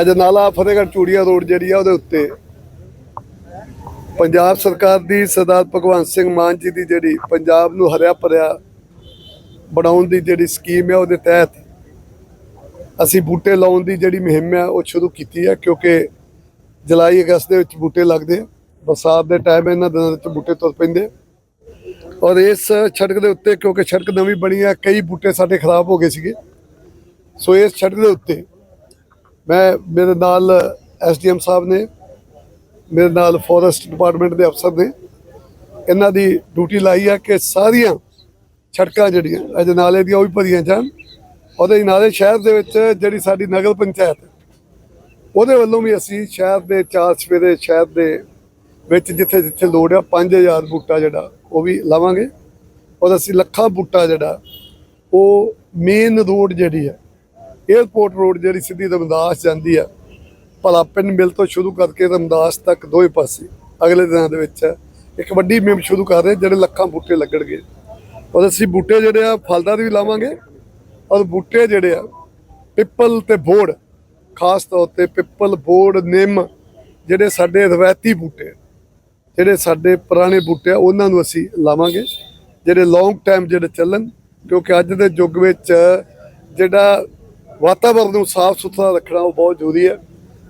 Ajnala Fatehgarh Churian road ਜਿਹੜੀ ਆ ਉਹਦੇ ਉੱਤੇ। ਪੰਜਾਬ ਸਰਕਾਰ ਦੀ ਸਰਦਾਰ ਭਗਵੰਤ ਸਿੰਘ ਮਾਨ ਜੀ ਦੀ ਜਿਹੜੀ ਪੰਜਾਬ ਨੂੰ ਹਰਿਆ ਭਰਿਆ ਬਣਾਉਣ ਦੀ ਜਿਹੜੀ ਸਕੀਮ ਹੈ ਉਹਦੇ ਤਹਿਤ ਅਸੀਂ ਬੂਟੇ ਲਾਉਣ ਦੀ ਜਿਹੜੀ ਮੁਹਿੰਮ ਹੈ ਉਹ ਸ਼ੁਰੂ ਕੀਤੀ ਹੈ ਕਿਉਂਕਿ ਜੁਲਾਈ ਅਗਸਤ ਦੇ ਵਿੱਚ ਬੂਟੇ ਲੱਗਦੇ ਆ। ਬਰਸਾਤ ਦੇ ਟਾਈਮ ਇਹਨਾਂ ਦਿਨਾਂ ਵਿੱਚ ਬੂਟੇ ਤੁਰ ਪੈਂਦੇ ਔਰ ਇਸ ਸੜਕ ਦੇ ਉੱਤੇ ਕਿਉਂਕਿ ਸੜਕ ਨਵੀਂ ਬਣੀ ਹੈ ਕਈ ਬੂਟੇ ਸਾਡੇ ਖਰਾਬ ਹੋ ਗਏ ਸੀਗੇ। ਸੋ ਇਸ ਸੜਕ ਦੇ ਉੱਤੇ ਮੈਂ, ਮੇਰੇ ਨਾਲ ਐਸਡੀਐਮ ਸਾਹਿਬ ਨੇ, ਮੇਰੇ ਨਾਲ ਫੋਰੈਸਟ ਡਿਪਾਰਟਮੈਂਟ ਦੇ ਅਫਸਰ ਨੇ। ਇਹਨਾਂ ਦੀ ਡਿਊਟੀ ਲਾਈ ਹੈ ਕਿ ਸਾਰੀਆਂ ਸੜਕਾਂ ਜਿਹੜੀਆਂ ਅਜੇ ਨਾਲੇ ਦੀਆਂ ਉਹ ਵੀ ਭਰੀਆਂ ਜਾਣ। ਉਹਦੇ ਨਾਲੇ ਸ਼ਹਿਰ ਦੇ ਵਿੱਚ ਜਿਹੜੀ ਸਾਡੀ ਨਗਰ ਪੰਚਾਇਤ, ਉਹਦੇ ਵੱਲੋਂ ਵੀ ਅਸੀਂ ਸ਼ਹਿਰ ਦੇ ਚਾਰ ਸਵੇਰੇ ਸ਼ਹਿਰ ਦੇ ਵਿੱਚ ਜਿੱਥੇ ਜਿੱਥੇ ਲੋੜ ਆ 5000 ਬੂਟਾ ਜਿਹੜਾ ਉਹ ਵੀ ਲਾਵਾਂਗੇ। ਔਰ ਅਸੀਂ ਲੱਖਾਂ ਬੂਟਾ ਜਿਹੜਾ, ਉਹ ਮੇਨ ਰੋਡ ਜਿਹੜੀ ਹੈ 에ਅਰਪੋਰਟ ਰੋਡ ਜਿਹੜੀ ਸਿੱਧੀ ਰਮਦਾਸ ਜਾਂਦੀ ਆ, ਭਲਾ ਭਲਾਪਨ ਮਿਲ ਤੋਂ ਸ਼ੁਰੂ ਕਰਕੇ ਰਮਦਾਸ ਤੱਕ ਦੋਵੇਂ ਪਾਸੇ, ਅਗਲੇ ਦਿਨਾਂ ਦੇ ਵਿੱਚ ਇੱਕ ਵੱਡੀ ਮੁਹਿੰਮ ਸ਼ੁਰੂ ਕਰ ਰਹੇ, ਜਿਹੜੇ ਲੱਖਾਂ ਬੂਟੇ ਲੱਗਣਗੇ। ਔਰ ਅਸੀਂ ਬੂਟੇ ਜਿਹੜੇ ਆ ਫਲਦਾਰ ਵੀ ਲਾਵਾਂਗੇ, ਔਰ ਬੂਟੇ ਜਿਹੜੇ ਆ, ਪਿੱਪਲ ਤੇ ਬੋੜ, ਖਾਸ ਤੌਰ ਤੇ ਪਿੱਪਲ, ਬੋੜ, ਨਿੰਮ, ਜਿਹੜੇ ਸਾਡੇ ਰਵਾਇਤੀ ਬੂਟੇ, ਜਿਹੜੇ ਸਾਡੇ ਪੁਰਾਣੇ ਬੂਟੇ ਆ, ਉਹਨਾਂ ਨੂੰ ਅਸੀਂ ਲਾਵਾਂਗੇ, ਜਿਹੜੇ ਲੌਂਗ ਟਾਈਮ ਜਿਹੜੇ ਚੱਲਣ, ਕਿਉਂਕਿ ਅੱਜ ਦੇ ਯੁੱਗ ਵਿੱਚ ਜਿਹੜਾ ਵਾਤਾਵਰਨ ਨੂੰ ਸਾਫ਼ ਸੁਥਰਾ ਰੱਖਣਾ ਉਹ ਬਹੁਤ ਜ਼ਰੂਰੀ ਹੈ।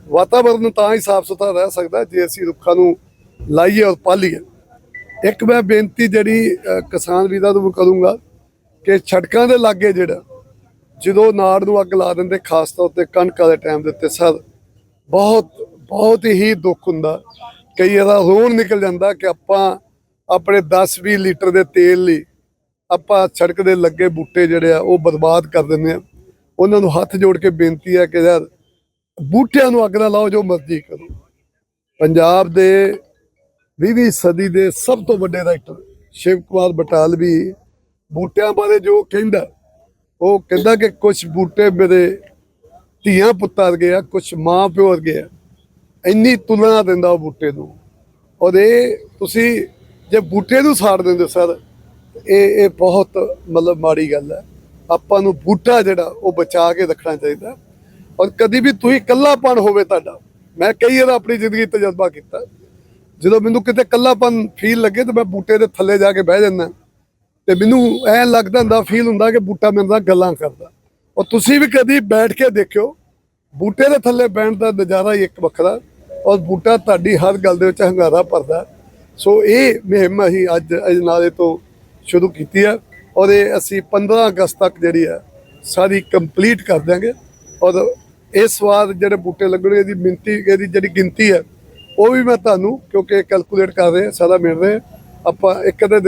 ਵਾਤਾਵਰਨ ਤਾਂ ਹੀ ਸਾਫ਼ ਸੁਥਰਾ ਰਹਿ ਸਕਦਾ ਜੇ ਅਸੀਂ ਰੁੱਖਾਂ ਨੂੰ ਲਾਈਏ ਔਰ ਪਾਲੀਏ। ਇੱਕ ਮੈਂ ਬੇਨਤੀ ਜਿਹੜੀ ਕਿਸਾਨ ਵੀਰਾਂ ਨੂੰ ਕਰੂੰਗਾ ਕਿ ਛੜਕਾਂ ਦੇ ਲਾਗੇ ਜਿਹੜਾ, ਜਦੋਂ ਨਾੜ ਨੂੰ ਅੱਗ ਲਾ ਦਿੰਦੇ, ਖਾਸ ਤੌਰ ਤੇ ਕਣਕ ਵਾਲੇ ਟਾਈਮ ਦੇ ਉੱਤੇ ਸਰ, ਬਹੁਤ ਬਹੁਤ ਹੀ ਦੁੱਖ ਹੁੰਦਾ। ਕਈ ਇਹਦਾ ਰੋਣ ਨਿਕਲ ਜਾਂਦਾ ਕਿ ਆਪਾਂ ਆਪਣੇ 10-20 ਲੀਟਰ ਦੇ ਤੇਲ ਲਈ ਆਪਾਂ ਸੜਕ ਦੇ ਲੱਗੇ ਬੂਟੇ ਜਿਹੜੇ ਆ, ਉਹ ਬਰਬਾਦ ਕਰ ਦਿੰਦੇ ਆ। ਉਹਨਾਂ ਨੂੰ ਹੱਥ ਜੋੜ ਕੇ ਬੇਨਤੀ ਹੈ ਕਿ ਯਾਰ ਬੂਟਿਆਂ ਨੂੰ ਅੱਗ ਨਾ ਲਾਓ ਜੋ ਮਰਜ਼ੀ ਕਰੋ। ਪੰਜਾਬ ਦੇ 20ਵੀਂ ਸਦੀ ਦੇ ਸਭ ਤੋਂ ਵੱਡੇ ਰਾਈਟਰ ਸ਼ਿਵ ਕੁਮਾਰ ਬਟਾਲਵੀ ਬੂਟਿਆਂ ਬਾਰੇ ਜੋ ਕਹਿੰਦਾ, ਉਹ ਕਹਿੰਦਾ ਕਿ ਕੁਝ ਬੂਟੇ ਮੇਰੇ ਧੀਆਂ ਪੁੱਤਾਂ ਵਰਗੇ ਆ ਕੁਝ ਮਾਂ ਪਿਓ ਵਰਗੇ ਆ। ਇੰਨੀ ਤੁਲਨਾ ਦਿੰਦਾ ਉਹ ਬੂਟੇ ਨੂੰ। ਔਰ ਇਹ ਤੁਸੀਂ ਜੇ ਬੂਟੇ ਨੂੰ ਸਾੜ ਦਿੰਦੇ ਸਰ, ਇਹ ਇਹ ਬਹੁਤ ਮਤਲਬ ਮਾੜੀ ਗੱਲ ਹੈ। ਆਪਾਂ ਨੂੰ ਬੂਟਾ ਜਿਹੜਾ, ਉਹ ਬਚਾ ਕੇ ਰੱਖਣਾ ਚਾਹੀਦਾ। ਔਰ ਕਦੀ ਵੀ ਤੁਸੀਂ ਇਕੱਲਾਪਨ ਹੋਵੇ ਤੁਹਾਡਾ, ਮੈਂ ਕਈ ਵਾਰ ਆਪਣੀ ਜ਼ਿੰਦਗੀ ਤਜਰਬਾ ਕੀਤਾ। ਜਦੋਂ ਮੈਨੂੰ ਕਿਤੇ ਇਕੱਲਾਪਨ ਫੀਲ ਲੱਗੇ ਤਾਂ ਮੈਂ ਬੂਟੇ ਦੇ ਥੱਲੇ ਜਾ ਕੇ ਬਹਿ ਜਾਂਦਾ। ਤੇ ਮੈਨੂੰ ਐ ਲੱਗਦਾ ਹੁੰਦਾ ਫੀਲ ਹੁੰਦਾ ਕਿ ਬੂਟਾ ਮੇਰੇ ਨਾਲ ਗੱਲਾਂ ਕਰਦਾ। ਔਰ ਤੁਸੀਂ ਵੀ ਕਦੀ ਬੈਠ ਕੇ ਦੇਖਿਓ, ਬੂਟੇ ਦੇ ਥੱਲੇ ਬੈਠਣ ਦਾ ਨਜ਼ਾਰਾ ਹੀ ਇੱਕ ਵੱਖਰਾ। ਔਰ ਬੂਟਾ ਤੁਹਾਡੀ ਹਰ ਗੱਲ ਦੇ ਵਿੱਚ ਹੰਗਾਰਾ ਭਰਦਾ। ਸੋ ਇਹ ਮੁਹਿੰਮ ਅਸੀਂ ਅੱਜ ਅਜਨਾਲੇ ਤੋਂ ਸ਼ੁਰੂ ਕੀਤੀ ਹੈ ਔਰ ਇਹ ਅਸੀਂ 15 ਅਗਸਤ ਤੱਕ ਜਿਹੜੀ ਹੈ ਸਾਰੀ ਕੰਪਲੀਟ ਕਰ ਦਿਆਂਗੇ। ਔਰ ਇਸ ਵਾਰ ਜਿਹੜੇ ਬੂਟੇ ਲੱਗਣਗੇ ਇਹਦੀ ਮਿੰਤੀ, ਇਹਦੀ ਜਿਹੜੀ ਗਿਣਤੀ ਹੈ, ਉਹ ਵੀ ਮੈਂ ਤੁਹਾਨੂੰ, ਕਿਉਂਕਿ ਕੈਲਕੂਲੇਟ ਕਰ ਰਹੇ ਸਾਰਾ ਮਿਲ ਰਿਹਾ ਆਪਾਂ ਇੱਕ ਅੱਧੇ ਦਿਨ